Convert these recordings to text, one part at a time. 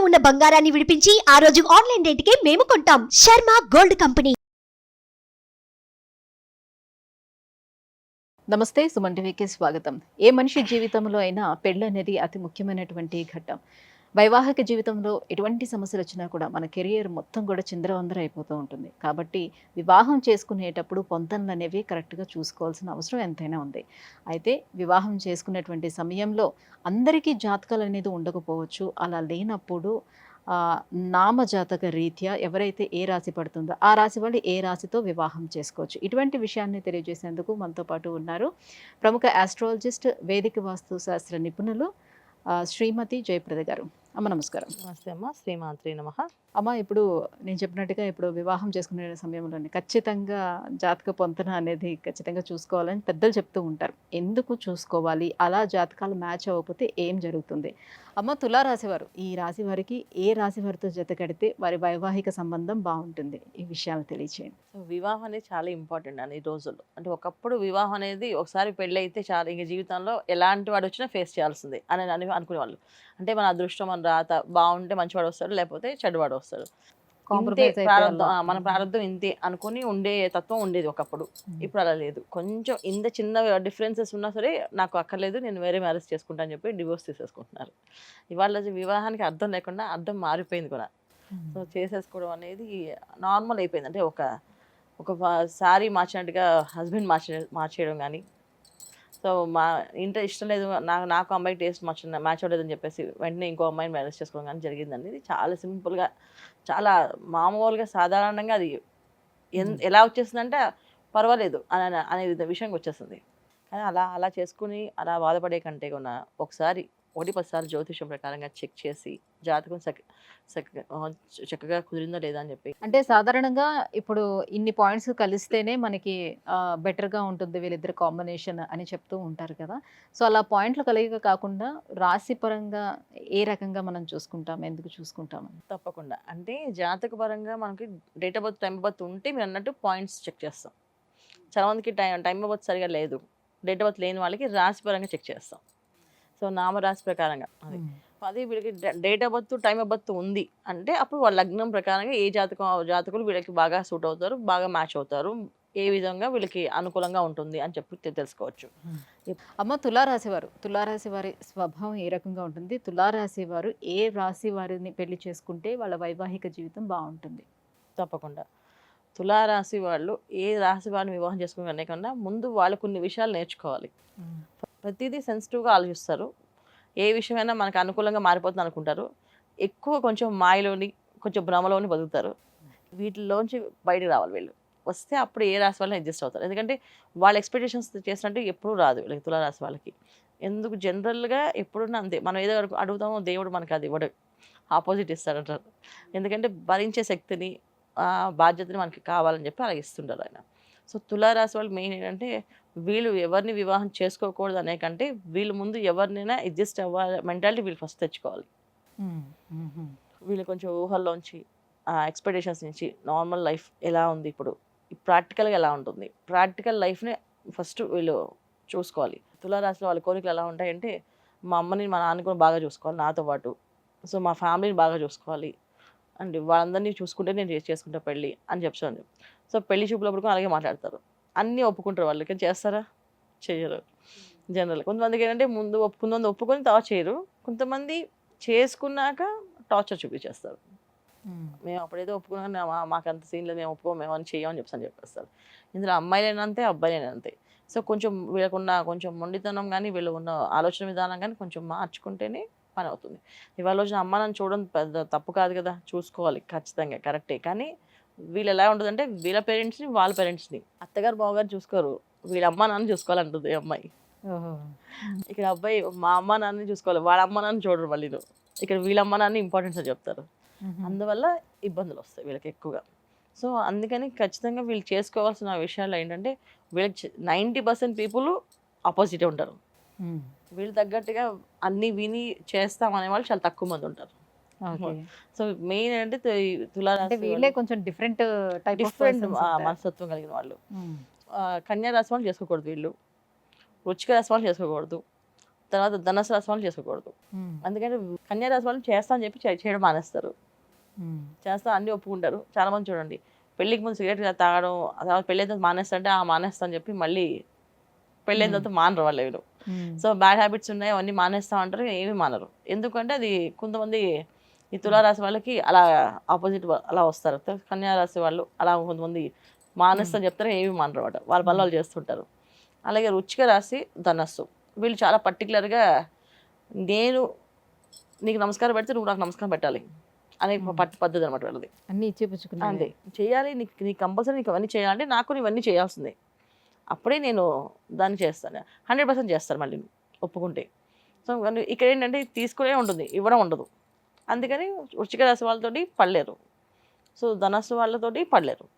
ఉన్న బంగారాన్ని విడిపించి ఆ రోజు ఆన్లైన్ రేటుకే మేము కొంటాం. Sharma gold company. నమస్తే సుమన్ టీవీకి స్వాగతం. ఏ మనిషి జీవితంలో అయినా పెళ్ళనేది అతి ముఖ్యమైనటువంటి ఘట్టం. వైవాహిక జీవితంలో ఎటువంటి సమస్యలు వచ్చినా కూడా మన కెరియర్ మొత్తం కూడా చిందరవందర అయిపోతూ ఉంటుంది. కాబట్టి వివాహం చేసుకునేటప్పుడు పొంతనలు అనేవి కరెక్ట్గా చూసుకోవాల్సిన అవసరం ఎంతైనా ఉంది. అయితే వివాహం చేసుకునేటువంటి సమయంలో అందరికీ జాతకాలు అనేది ఉండకపోవచ్చు. అలా లేనప్పుడు నామజాతక రీత్యా ఎవరైతే ఏ రాశి పడుతుందో ఆ రాశి వాళ్ళు ఏ రాశితో వివాహం చేసుకోవచ్చు. ఇటువంటి విషయాన్ని తెలియజేసేందుకు మనతో పాటు ఉన్నారు ప్రముఖ ఆస్ట్రాలజిస్ట్ వేదిక వాస్తు శాస్త్ర నిపుణులు శ్రీమతి జయప్రద గారు. అమ్మ నమస్కారం. నమస్తే అమ్మ. శ్రీమాత్రి నమ. అమ్మ ఇప్పుడు నేను చెప్పినట్టుగా ఇప్పుడు వివాహం చేసుకునే సమయంలోనే ఖచ్చితంగా జాతక పొంతన అనేది ఖచ్చితంగా చూసుకోవాలని పెద్దలు చెప్తూ ఉంటారు. ఎందుకు చూసుకోవాలి? అలా జాతకాలు మ్యాచ్ అవ్వకపోతే ఏం జరుగుతుంది? అమ్మ తులారాశి రాశివారు ఈ రాశి వారికి ఏ రాశి వారితో జత కడితే వారి వైవాహిక సంబంధం బాగుంటుంది? ఈ విషయాలు తెలియచేయండి. సో వివాహం అనేది చాలా ఇంపార్టెంట్ అండి ఈ రోజుల్లో. అంటే ఒకప్పుడు వివాహం అనేది ఒకసారి పెళ్ళి అయితే చాలా ఇంక జీవితంలో ఎలాంటి వాడు వచ్చినా ఫేస్ చేయాల్సిందే అని అని అనుకునేవాళ్ళు. అంటే మన అదృష్టం మన రాత బాగుంటే మంచివాడు వస్తాడు లేకపోతే చెడువాడు వస్తాడు ఇంతే ప్రారంభం మన ప్రారంభం ఇంతే అనుకుని ఉండే తత్వం ఉండేది ఒకప్పుడు. ఇప్పుడు అలా లేదు. కొంచెం ఇంత చిన్న డిఫరెన్సెస్ ఉన్నా సరే నాకు అక్కర్లేదు నేను వేరే మ్యారేజ్ చేసుకుంటా అని చెప్పి డివోర్స్ తీసేసుకుంటున్నారు. ఇవాళ వివాహానికి అర్థం లేకుండా అర్థం మారిపోయింది కూడా. సో చేసేసుకోవడం అనేది నార్మల్ అయిపోయింది. అంటే ఒక ఒక శారీ మార్చినట్టుగా హస్బెండ్ మార్చే మార్చేయడం కానీ సో మా ఇంటర్ ఇష్టం లేదు నాకు నాకు అమ్మాయి టేస్ట్ మార్చ మ్యాచ్ అవ్వలేదని చెప్పేసి వెంటనే ఇంకో అమ్మాయిని మ్యారేజ్ చేసుకోవడం కానీ జరిగిందండి ఇది చాలా సింపుల్గా చాలా మామూలుగా సాధారణంగా అది. ఎలా వచ్చేస్తుందంటే పర్వాలేదు అని అనే విషయంకి వచ్చేస్తుంది కానీ అలా అలా చేసుకుని అలా బాధపడే కంటే కూడా ఒకసారి ఒకటి పదిసార్లు జ్యోతిషం ప్రకారంగా చెక్ చేసి జాతకం చక్కగా కుదిరిందా లేదా అని చెప్పి. అంటే సాధారణంగా ఇప్పుడు ఇన్ని పాయింట్స్ కలిస్తేనే మనకి బెటర్గా ఉంటుంది వీళ్ళిద్దరు కాంబినేషన్ అని చెప్తూ ఉంటారు కదా. సో అలా పాయింట్లు కలిగి కాకుండా రాశి పరంగా ఏ రకంగా మనం చూసుకుంటాం ఎందుకు చూసుకుంటాం తప్పకుండా. అంటే జాతక పరంగా మనకి date of birth time birth ఉంటే మీరు అన్నట్టు పాయింట్స్ చెక్ చేస్తాం. చాలా మందికి టైం టైం బర్త్ సరిగా లేదు. డేట్ ఆఫ్ బర్త్ లేని వాళ్ళకి రాశి పరంగా చెక్ చేస్తాం. సో నామరాశి ప్రకారంగా అది. అదే వీళ్ళకి date of birth time of birth ఉంది. అంటే అప్పుడు వాళ్ళ లగ్నం ప్రకారంగా ఏ జాతకం జాతకులు వీళ్ళకి బాగా సూట్ అవుతారు బాగా మ్యాచ్ అవుతారు ఏ విధంగా వీళ్ళకి అనుకూలంగా ఉంటుంది అని చెప్పి తెలుసుకోవచ్చు. అమ్మ తులారాశి వారు తులారాశి వారి స్వభావం ఏ రకంగా ఉంటుంది? తులారాశి వారు ఏ రాశి వారిని పెళ్ళి చేసుకుంటే వాళ్ళ వైవాహిక జీవితం బాగుంటుంది? తప్పకుండా. తులారాశి వాళ్ళు ఏ రాశి వారిని వివాహం చేసుకునే కన్నా ముందు వాళ్ళు కొన్ని విషయాలు నేర్చుకోవాలి. ప్రతిదీ సెన్సిటివ్గా ఆలోచిస్తారు. ఏ విషయమైనా మనకు అనుకూలంగా మారిపోతుంది అనుకుంటారు. ఎక్కువ కొంచెం మాయలోని కొంచెం భ్రమలోని బతుకుతారు. వీటిలోంచి బయటకు రావాలి వీళ్ళు. వస్తే అప్పుడు ఏ రాశి వాళ్ళని అడ్జస్ట్ అవుతారు. ఎందుకంటే వాళ్ళ ఎక్స్పెక్టేషన్స్ చేసినట్టు ఎప్పుడూ రాదు వీళ్ళకి తులారాశి వాళ్ళకి. ఎందుకు? జనరల్గా ఎప్పుడున్నా అంతే. మనం ఏదో అడుగుతామో దేవుడు మనకి అది ఇవ్వడు. ఆపోజిట్ ఇస్తాడంటారు. ఎందుకంటే భరించే శక్తిని బాధ్యతని మనకి కావాలని చెప్పి అలా ఇస్తుంటారు ఆయన. సో తులారాశి వాళ్ళు మెయిన్ ఏంటంటే వీళ్ళు ఎవరిని వివాహం చేసుకోకూడదు అనే కంటే వీళ్ళు ముందు ఎవరినైనా అడ్జస్ట్ అవ్వాలి మెంటాలిటీ వీళ్ళు ఫస్ట్ తెచ్చుకోవాలి. వీళ్ళు కొంచెం ఊహల్లోంచి ఆ ఎక్స్పెక్టేషన్స్ నుంచి నార్మల్ లైఫ్ ఎలా ఉంది ఇప్పుడు? ప్రాక్టికల్గా ఎలా ఉంటుంది? ప్రాక్టికల్ లైఫ్ని ఫస్ట్ వీళ్ళు చూసుకోవాలి. తులారాశిలో వాళ్ళ కోరికలు ఎలా ఉంటాయంటే మా అమ్మని మా నాన్న కూడా బాగా చూసుకోవాలి నాతో పాటు. సో మా ఫ్యామిలీని బాగా చూసుకోవాలి. అండ్ వాళ్ళందరినీ చూసుకుంటే నేను చేసి- చేసుకుంటా పెళ్ళి అని చెప్తాను. సో పెళ్ళి చూపులప్పుడు కూడా అలాగే మాట్లాడతారు. అన్నీ ఒప్పుకుంటారు వాళ్ళు. కానీ చేస్తారా? చేయరు. జనరల్. కొంతమందికి ఏంటంటే ముందు ఒప్పు కొంతమంది ఒప్పుకొని తర్వాత చేయరు. కొంతమంది చేసుకున్నాక టార్చర్ చూపించేస్తారు. మేము. అప్పుడేదో ఒప్పుకున్నాం మాకు అంత సీన్ లేదు మేము ఒప్పుకోం మేము అని చేయమని చెప్పని చెప్పేస్తారు. ఇందులో అమ్మాయిలైనా అంతే అబ్బాయిలైనా అంతే. సో కొంచెం వీళ్ళకున్న కొంచెం మొండితనం కానీ వీళ్ళు ఉన్న ఆలోచన విధానం కానీ కొంచెం మార్చుకుంటేనే పని అవుతుంది. ఇవాళ రోజున అమ్మ నన్ను చూడడం పెద్ద తప్పు కాదు కదా. చూసుకోవాలి ఖచ్చితంగా కరెక్టే. కానీ వీళ్ళు ఎలా ఉంటుందంటే వీళ్ళ పేరెంట్స్ని వాళ్ళ పేరెంట్స్ని. అత్తగారు బావగారు చూసుకోరు. వీళ్ళ అమ్మ నాన్న చూసుకోవాలంటుంది ఈ అమ్మాయి. ఇక్కడ అబ్బాయి మా అమ్మ నాన్నని చూసుకోవాలి. వాళ్ళ అమ్మ నాన్న చూడరు వాళ్ళు ఇక్కడ వీళ్ళ అమ్మ నాన్న ఇంపార్టెన్స్ అని చెప్తారు. అందువల్ల ఇబ్బందులు వస్తాయి వీళ్ళకి ఎక్కువగా. సో అందుకని ఖచ్చితంగా వీళ్ళు చేసుకోవాల్సిన విషయాలు ఏంటంటే వీళ్ళకి నైంటీ పర్సెంట్ పీపుల్ ఆపోజిటే ఉంటారు. వీళ్ళు తగ్గట్టుగా అన్ని విని చేస్తాం అనే వాళ్ళు చాలా తక్కువ మంది ఉంటారు. సో మెయిన్ అంటే తులా అంటే తులారాశి వీళ్ళే కొంచెం డిఫరెంట్ టైప్ డిఫరెంట్ మనస్తత్వం కలిగిన వాళ్ళు. కన్యా రాశి వాళ్ళు చేసుకోకూడదు వీళ్ళు. వృచ్చిక రాశి వాళ్ళు చేసుకోకూడదు. తర్వాత ధనసు రాశి వాళ్ళు చేసుకోకూడదు. అందుకని కన్యా రాశి వాళ్ళు చేస్తా అని చెప్పి చేయడం మానేస్తారు. చేస్తా అన్ని ఒప్పుకుంటారు. చాలా మంది చూడండి పెళ్ళికి ముందు సిగరెట్ తాగడం తర్వాత పెళ్ళి అయితే మానేస్తా అంటే ఆ మానేస్తా అని చెప్పి మళ్ళీ పెళ్ళి అయిన తర్వాత మానరు వాళ్ళు వీళ్ళు. సో బ్యాడ్ హ్యాబిట్స్ ఉన్నాయి అవన్నీ మానేస్తా అంటారు ఏమీ మానరు. ఎందుకంటే అది కొంతమంది ఈ తులారాశి వాళ్ళకి అలా ఆపోజిట్ అలా వస్తారు. త- కన్యా రాశి వాళ్ళు అలా కొంతమంది మానేస్తా చెప్తారు ఏమీ మానరు అన్నమాట. వాళ్ళ పనులు వాళ్ళు చేస్తుంటారు. అలాగే రుచిక రాశి ధనస్సు. వీళ్ళు చాలా పర్టికులర్గా నేను నీకు నమస్కారం పెడితే నువ్వు నాకు నమస్కారం పెట్టాలి అనే పట్టు పద్ధతి అనమాట వాళ్ళది. అన్ని ఇచ్చి పుచ్చుకున్నాను అంతే. చేయాలి నీకు నీకు కంపల్సరీ నీకు అవన్నీ చేయాలంటే నాకు ఇవన్నీ చేయాల్సిందే. అప్పుడే నేను దాన్ని చేస్తాను. హండ్రెడ్ పర్సెంట్ చేస్తాను మళ్ళీ ఒప్పుకుంటే. సో ఇక్కడ ఏంటంటే తీసుకునే ఉంటుంది ఇవ్వడం ఉండదు. అందుకని వృచ్చిక రాశి వాళ్ళతోటి పడలేరు. సో ధనస్సు వాళ్ళతోటి పడలేరు.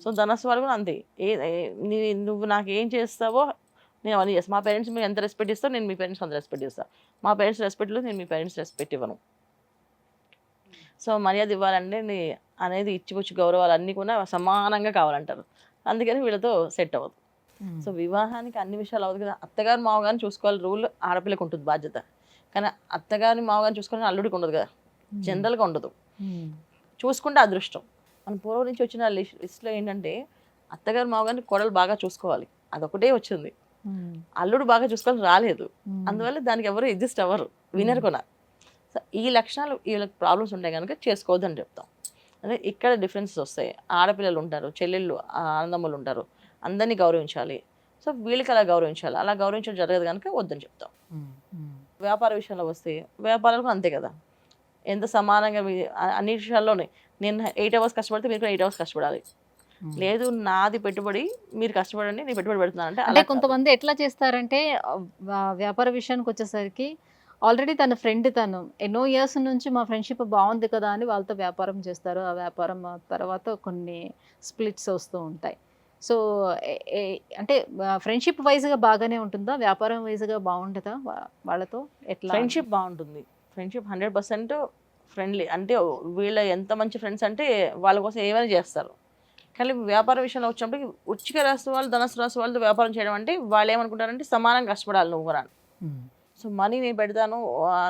సో ధనస్సు వాళ్ళు కూడా అంతే. ఏ నువ్వు నాకు ఏం చేస్తావో నేను అవన్నీ చేస్తాను మా పేరెంట్స్ మీరు ఎంత రెస్పెక్ట్ ఇస్తావు నేను మీ పేరెంట్స్ అంత రెస్పెక్ట్ ఇస్తాను మా పేరెంట్స్ రెస్పెక్ట్లో నేను మీ పేరెంట్స్ రెస్పెక్ట్ ఇవ్వను. సో మర్యాద ఇవ్వాలంటే నీ- అనేది ఇచ్చిపుచ్చి గౌరవాలు అన్నీ కూడా సమానంగా కావాలంటారు. అందుకని వీళ్ళతో సెట్ అవ్వదు. సో వివాహానికి అన్ని విషయాలు అవ్వదు కదా. అత్తగారు మామగారిని చూసుకోవాలి. రూల్ ఆడపిల్లకి ఉంటుంది బాధ్యత. కానీ అత్తగారిని మామగారిని చూసుకోవాలని అల్లుడికి ఉండదు కదా. జనరల్గా ఉండదు. చూసుకుంటే అదృష్టం. మన పూర్వం నుంచి వచ్చిన లిస్ట్ లిస్ట్లో ఏంటంటే అత్తగారు మామగారిని కోడలు బాగా చూసుకోవాలి. అదొకటే వచ్చింది. అల్లుడు బాగా చూసుకోవాలి రాలేదు. అందువల్ల దానికి ఎవరు ఎగ్జిస్ట్ అవ్వరు. వినరు సో ఈ లక్షణాలు వీళ్ళకి ప్రాబ్లమ్స్ ఉంటాయి కనుక చేసుకోవద్దని చెప్తాం. అంటే ఇక్కడ డిఫరెన్సెస్ వస్తాయి. ఆడపిల్లలు ఉంటారు చెల్లెళ్ళు ఆ, అన్నదమ్ములు ఉంటారు. అందరినీ గౌరవించాలి. సో వీళ్ళకి అలా గౌరవించాలి. అలా గౌరవించడం జరగదు కనుక వద్దని చెప్తాం. వ్యాపార విషయంలో వస్తే వ్యాపారాలకు అంతే కదా. ఎంత సమానంగా అన్ని విషయాల్లోనే నేను ఎయిట్ అవర్స్ కష్టపడితే మీరు కూడా ఎయిట్ అవర్స్ కష్టపడాలి. లేదు నాది పెట్టుబడి మీరు కష్టపడండి నేను పెట్టుబడి పెడుతున్నానంటే అంటే అలా. కొంతమంది ఎట్లా చేస్తారంటే వ్యాపార విషయానికి వచ్చేసరికి ఆల్రెడీ తన ఫ్రెండ్ తను ఎన్నో ఇయర్స్ నుంచి మా ఫ్రెండ్షిప్ బాగుంది కదా అని వాళ్ళతో వ్యాపారం చేస్తారు. ఆ వ్యాపారం తర్వాత కొన్ని స్ప్లిట్స్ వస్తూ ఉంటాయి. సో అంటే ఫ్రెండ్షిప్ వైజ్గా బాగానే ఉంటుందా? వ్యాపారం వైజ్గా బాగుంటుందా వాళ్ళతో? ఎట్లా? ఫ్రెండ్షిప్ బాగుంటుంది. Friendship hundred percent friendly. అంటే వీళ్ళ ఎంత మంచి ఫ్రెండ్స్ అంటే వాళ్ళ కోసం ఏమైనా చేస్తారు. కానీ వ్యాపార విషయంలో వచ్చినప్పుడు ఉచ్చిక రాసి వాళ్ళు ధనసు రాసి వాళ్ళతో వ్యాపారం చేయడం అంటే వాళ్ళు ఏమనుకుంటారంటే సమానంగా కష్టపడాలి నువ్వు కూడా. సో మనీ నేను పెడతాను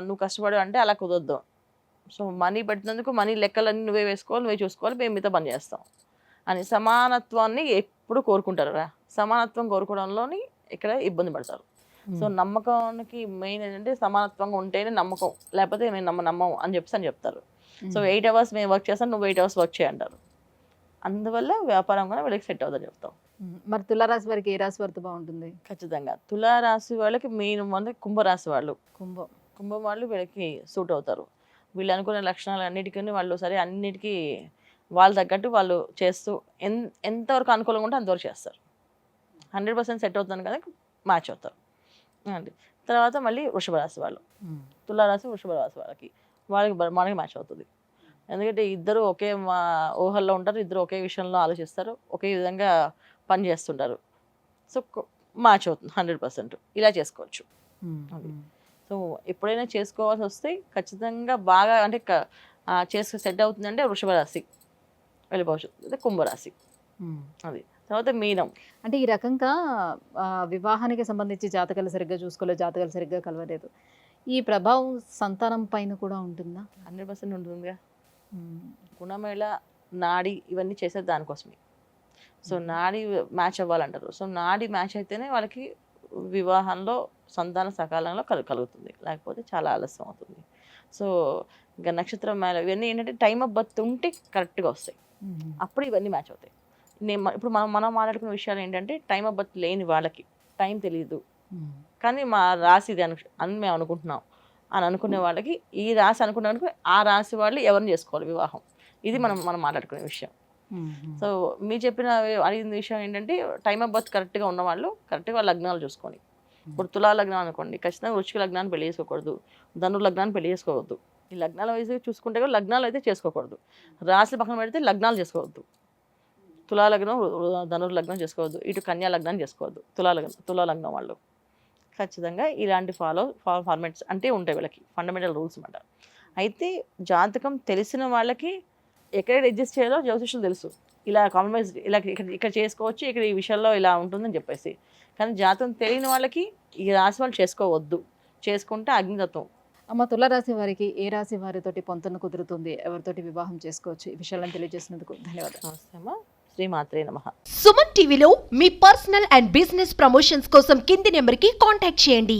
నువ్వు కష్టపడు అంటే అలా కుదరదు. సో మనీ పెట్టినందుకు మనీ లెక్కలన్నీ నువ్వే వేసుకోవాలి నువ్వే చూసుకోవాలి మేము మీతో పని చేస్తాం. అని సమానత్వాన్ని ఎప్పుడు కోరుకుంటారు రా? సమానత్వం కోరుకోవడంలోని ఇక్కడ ఇబ్బంది పడతారు. సో నమ్మకానికి మెయిన్ ఏంటంటే సమానత్వంగా ఉంటేనే నమ్మకం. లేకపోతే మేము నమ్మ నమ్మం అని చెప్పేసి అని చెప్తారు. సో ఎయిట్ అవర్స్ మేము వర్క్ చేస్తాం నువ్వు ఎయిట్ అవర్స్ వర్క్ చేయంటారు అందువల్ల వ్యాపారం కూడా వీళ్ళకి సెట్ అవుతుందని చెప్తాం. ఉమ్. మరి తులారాశి వారికి ఏ రాశి వారితో బాగుంటుంది? ఖచ్చితంగా. తులారాశి వాళ్ళకి మెయిన్ మంది కుంభరాశి వాళ్ళు. కుంభం. కుంభం వాళ్ళు వీళ్ళకి సూట్ అవుతారు. వీళ్ళు అనుకునే లక్షణాలు అన్నిటికీ వాళ్ళు సరే అన్నిటికీ వాళ్ళు తగ్గట్టు వాళ్ళు చేస్తూ ఎన్ ఎంతవరకు అనుకూలంగా ఉంటే అంతవరకు చేస్తారు. హండ్రెడ్ పర్సెంట్ సెట్ అవుతుంది కదా మ్యాచ్ అవుతారు. అండి. తర్వాత మళ్ళీ వృషభ రాశి వాళ్ళు. తులారాశి వృషభ రాశి వాళ్ళకి. వాళ్ళకి మనకి మ్యాచ్ అవుతుంది. ఎందుకంటే ఇద్దరు ఒకే మా ఊహల్లో ఉంటారు ఇద్దరు ఒకే విషయంలో ఆలోచిస్తారు ఒకే విధంగా పని చేస్తుంటారు. సో మ్యాచ్ అవుతుంది హండ్రెడ్ పర్సెంట్. ఇలా చేసుకోవచ్చు. సో ఎప్పుడైనా చేసుకోవాల్సి వస్తే ఖచ్చితంగా బాగా అంటే చేసుకు సెట్ అవుతుందంటే వృషభ రాశి. వెళ్ళిపోవచ్చు అదే కుంభరాశి. అది. తర్వాత మీనం. అంటే ఈ రకంగా వివాహానికి సంబంధించి జాతకాలు సరిగ్గా చూసుకోలేదు జాతకాలు సరిగ్గా కలవలేదు. ఈ ప్రభావం సంతానం పైన కూడా ఉంటుందా? హండ్రెడ్ పర్సెంట్ ఉంటుందిగా. గుణమేళ నాడి ఇవన్నీ చేసేది దానికోసమే. సో నాడి మ్యాచ్ అవ్వాలంటారు. సో నాడి మ్యాచ్ అయితేనే వాళ్ళకి వివాహంలో సంతాన సకాలంలో కలు కలుగుతుంది. లేకపోతే చాలా ఆలస్యం అవుతుంది. సో ఇంకా నక్షత్రం మేళ ఇవన్నీ ఏంటంటే టైం ఆఫ్ బర్త్ ఉంటే కరెక్ట్గా వస్తాయి. అప్పుడు ఇవన్నీ మ్యాచ్ అవుతాయి. నేను ఇప్పుడు మనం మనం మాట్లాడుకునే విషయాలు ఏంటంటే టైం ఆఫ్ బర్త్ లేని వాళ్ళకి టైం తెలియదు ఉమ్. కానీ మా రాశి ఇది అను అని మేము అనుకుంటున్నాం. అని అనుకునే వాళ్ళకి ఈ రాశి అనుకున్నానికి ఆ రాశి వాళ్ళు ఎవరిని చేసుకోవాలి? వివాహం. ఇది మనం మనం మాట్లాడుకునే విషయం. ఉమ్. సో మీరు చెప్పిన అడిగిన విషయం ఏంటంటే టైం ఆఫ్ బర్త్ కరెక్ట్గా ఉన్న వాళ్ళు కరెక్ట్గా వాళ్ళ లగ్నాలు చూసుకొని ఇప్పుడు తులా లగ్నం అనుకోండి. ఖచ్చితంగా వృచ్చిక లగ్నాన్ని పెళ్ళి చేసుకోకూడదు. ధను లగ్నాన్ని పెళ్ళి చేసుకోవద్దు. ఈ లగ్నాల వయసు చూసుకుంటే కూడా లగ్నాలు అయితే చేసుకోకూడదు. రాశి పక్కన పెడితే లగ్నాలు చేసుకోవద్దు. తులా లగ్నం ధనుర్ లగ్నం చేసుకోవద్దు. ఇటు కన్యా లగ్నం చేసుకోవద్దు. తులా లగ్నం తులా లగ్నం వాళ్ళు. ఖచ్చితంగా ఇలాంటి ఫాలో ఫార్మాట్స్ అంటే ఉంటాయి వీళ్ళకి. ఫండమెంటల్ రూల్స్ అన్నమాట. అయితే జాతకం తెలిసిన వాళ్ళకి ఎక్కడ అడ్జస్ట్ చేయాలో జ్యోతిష్యులు తెలుసు. ఇలా కాంప్రమైజ్ ఇలా ఇక్కడ ఇక్కడ చేసుకోవచ్చు ఇక్కడ ఈ విషయంలో ఇలా ఉంటుందని చెప్పేసి. కానీ జాతకం తెలియని వాళ్ళకి ఈ రాశి వాళ్ళు చేసుకోవద్దు. చేసుకుంటే అగ్నితత్వం. అమ్మ తులారాశి వారికి ఏ రాశి వారితోటి పొంతన కుదురుతుంది? ఎవరితోటి వివాహం చేసుకోవచ్చు? ఈ విషయాలను తెలియజేసినందుకు ధన్యవాదాలు. నమస్తే అమ్మా శ్రీమాత్రే నమః. సుమన్ టీవీలో మీ పర్సనల్ అండ్ బిజినెస్ ప్రమోషన్స్ కోసం కింది నెంబర్కి కాంటాక్ట్ చేయండి.